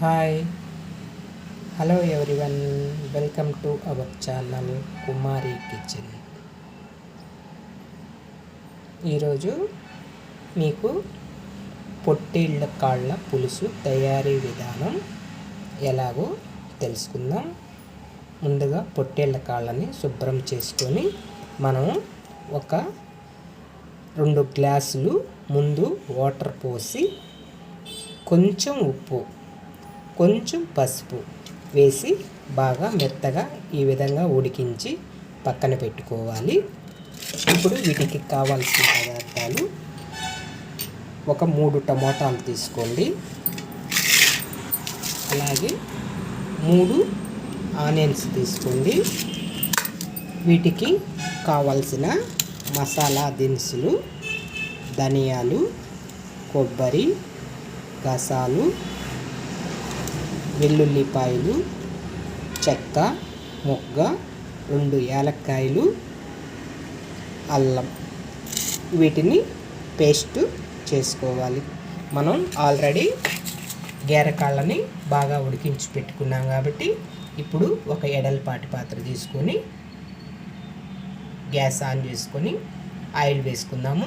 Hi hello everyone welcome to our channel Kumari kitchen ఈరోజు మీకు పొట్టేళ్ళ కాళ్ళ పులుసు తయారీ విధానం ఎలాగో తెలుసుకుందాం. ముందుగా పొట్టేళ్ళ కాళ్ళని శుభ్రం చేసుకొని మనం ఒక రెండు గ్లాసులు ముందు వాటర్ పోసి కొంచెం ఉప్పు కొంచెం పసుపు వేసి బాగా మెత్తగా ఈ విధంగా ఉడికించి పక్కన పెట్టుకోవాలి. ఇప్పుడు వీటికి కావాల్సిన పదార్థాలు ఒక మూడు టమోటాలు తీసుకోండి. అలాగే మూడు ఆనియన్స్ తీసుకోండి. వీటికి కావలసిన మసాలా దినుసులు ధనియాలు కొబ్బరి గసాలు వెల్లుల్లిపాయలు చెక్క మొగ్గ రెండు యాలక్కాయలు అల్లం. వీటిని పేస్ట్ చేసుకోవాలి. మనం ఆల్రెడీ గేరకాళ్ళని బాగా ఉడికించి పెట్టుకున్నాం కాబట్టి ఇప్పుడు ఒక ఎడల్పాటి పాత్ర తీసుకొని గ్యాస్ ఆన్ చేసుకొని ఆయిల్ వేసుకుందాము.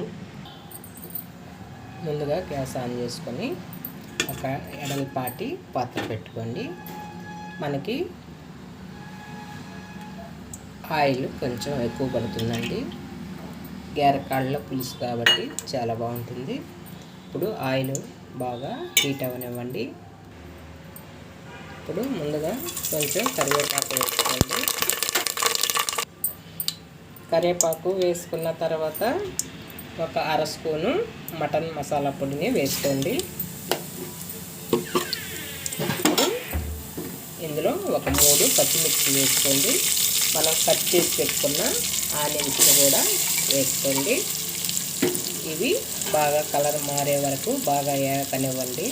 ముందుగా గ్యాస్ ఆన్ చేసుకొని ఒక ఎడల్పాటి పాత్ర పెట్టుకోండి. మనకి ఆయిల్ కొంచెం ఎక్కువ పడుతుందండి. గేరకాళ్ళ పులుసు కాబట్టి చాలా బాగుంటుంది. ఇప్పుడు ఆయిల్ బాగా హీట్ అవనివ్వండి ఇప్పుడు ముందుగా కొంచెం కరివేపాకు వేసుకోండి. కరివేపాకు వేసుకున్న తర్వాత ఒక అర స్పూను మటన్ మసాలా పొడిని వేసుకోండి. ఒక మూడు పచ్చిమిర్చి వేసుకోండి. మనం కట్ చేసి పెట్టుకున్న ఆనియన్స్ కూడా వేసుకోండి. ఇవి బాగా కలర్ మారే వరకు బాగా ఏకనివ్వండి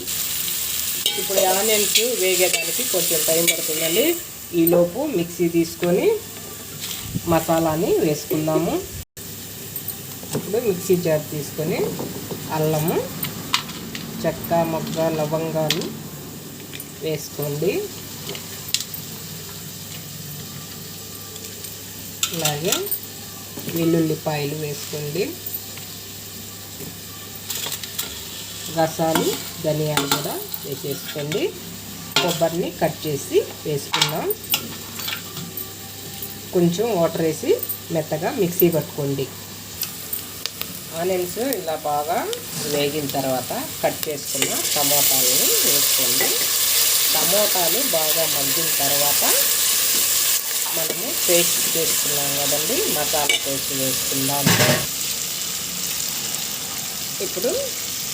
ఇప్పుడు ఆనియన్స్ వేగేదానికి కొంచెం టైం పడుతుందండి. ఈలోపు మిక్సీ తీసుకొని మసాలాని వేసుకుందాము. ఇప్పుడు మిక్సీ జార్ తీసుకొని అల్లము చెక్క మొగ్గ లవంగాలు వేసుకోండి. అలాగే వెల్లుల్లిపాయలు వేసుకోండి. రసాలు ధనియాలు కూడా వేసేసుకోండి. కొబ్బరిని కట్ చేసి వేసుకుందాం. కొంచెం వాటర్ వేసి మెత్తగా మిక్సీ పట్టుకోండి. ఆనియన్స్ ఇలా బాగా వేగిన తర్వాత కట్ చేసుకున్న టమోటాలని వేసుకోండి. టమోటాలు బాగా మగ్గిన తర్వాత పేస్ట్ చేసుకున్నాం కదండి మసాలా పేస్ట్ వేసుకుందాం ఇప్పుడు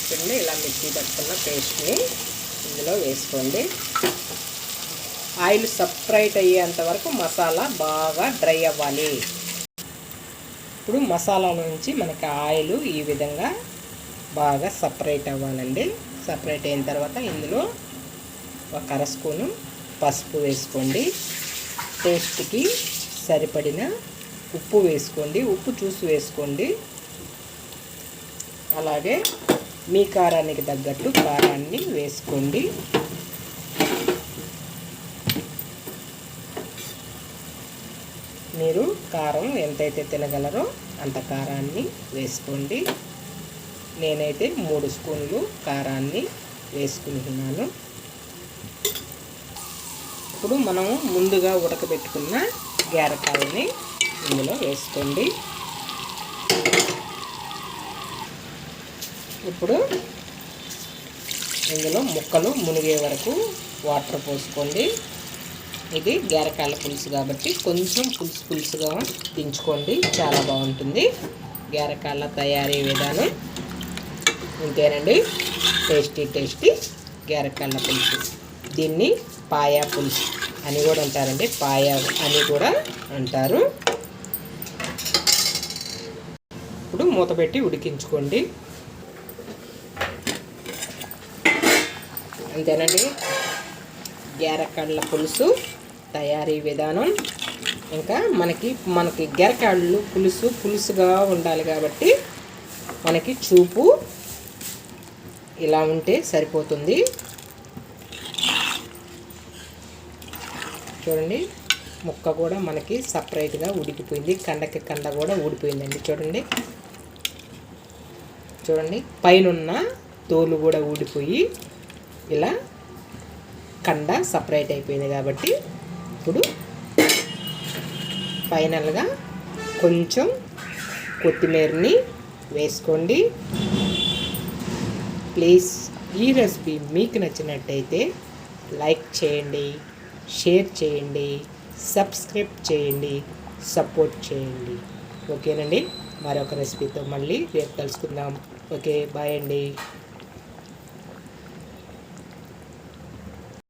చూడండి ఇలా మిక్సీ పట్టుకున్న పేస్ట్ని ఇందులో వేసుకోండి. ఆయిల్ సపరేట్ అయ్యేంత వరకు మసాలా బాగా డ్రై అవ్వాలి. ఇప్పుడు మసాలా నుంచి మనకి ఆయిల్ ఈ విధంగా బాగా సపరేట్ అవ్వాలండి. సపరేట్ అయిన తర్వాత ఇందులో ఒక అర స్పూను పసుపు వేసుకోండి. టేస్ట్కి సరిపడిన ఉప్పు వేసుకోండి ఉప్పు చూసి వేసుకోండి. అలాగే మీ కారానికి తగ్గట్టు కారాన్ని వేసుకోండి. మీరు కారం ఎంతైతే తినగలరో అంత కారాన్ని వేసుకోండి. నేనైతే మూడు స్పూన్లు కారాన్ని వేసుకుంటున్నాను. ఇప్పుడు మనం ముందుగా ఉడకబెట్టుకున్న గేరకాయని ఇందులో వేసుకోండి. ఇప్పుడు ఇందులో ముక్కలు మునిగే వరకు వాటర్ పోసుకోండి. ఇది గేరకాయల పులుసు కాబట్టి కొంచెం పులుసు పులుసుగా దించుకోండి చాలా బాగుంటుంది. గేరకాయల తయారీ విధానం ఇంతేనండి. టేస్టీ టేస్టీ గేరకాయల పులుసు. దీన్ని పాయా పులుసు. అని కూడా అంటారండి. పాయ అని కూడా అంటారు. ఇప్పుడు మూత పెట్టి ఉడికించుకోండి. అంతేనండి. గేరకాళ్ళ పులుసు తయారీ విధానం. ఇంకా మనకి మనకి గెరకాళ్ళు పులుసు పులుసుగా ఉండాలి కాబట్టి మనకి చూపు ఇలా ఉంటే సరిపోతుంది. చూడండి. ముక్క కూడా మనకి సపరేట్గా ఉడికిపోయింది. కండకి కండ కూడా ఊడిపోయిందండి చూడండి. చూడండి. పైన తోలు కూడా ఊడిపోయి ఇలా కండ సపరేట్ అయిపోయింది కాబట్టి ఇప్పుడు ఫైనల్గా కొంచెం కొత్తిమీరని వేసుకోండి. ప్లీజ్ ఈ రెసిపీ మీకు నచ్చినట్టయితే లైక్ చేయండి. షేర్ చేయండి సబ్స్క్రైబ్ చేయండి సపోర్ట్ చేయండి. ఓకేనండి? మరొక రెసిపీతో మళ్ళీ రేపు కలుసుకుందాం. ఓకే బాయ్ అండి.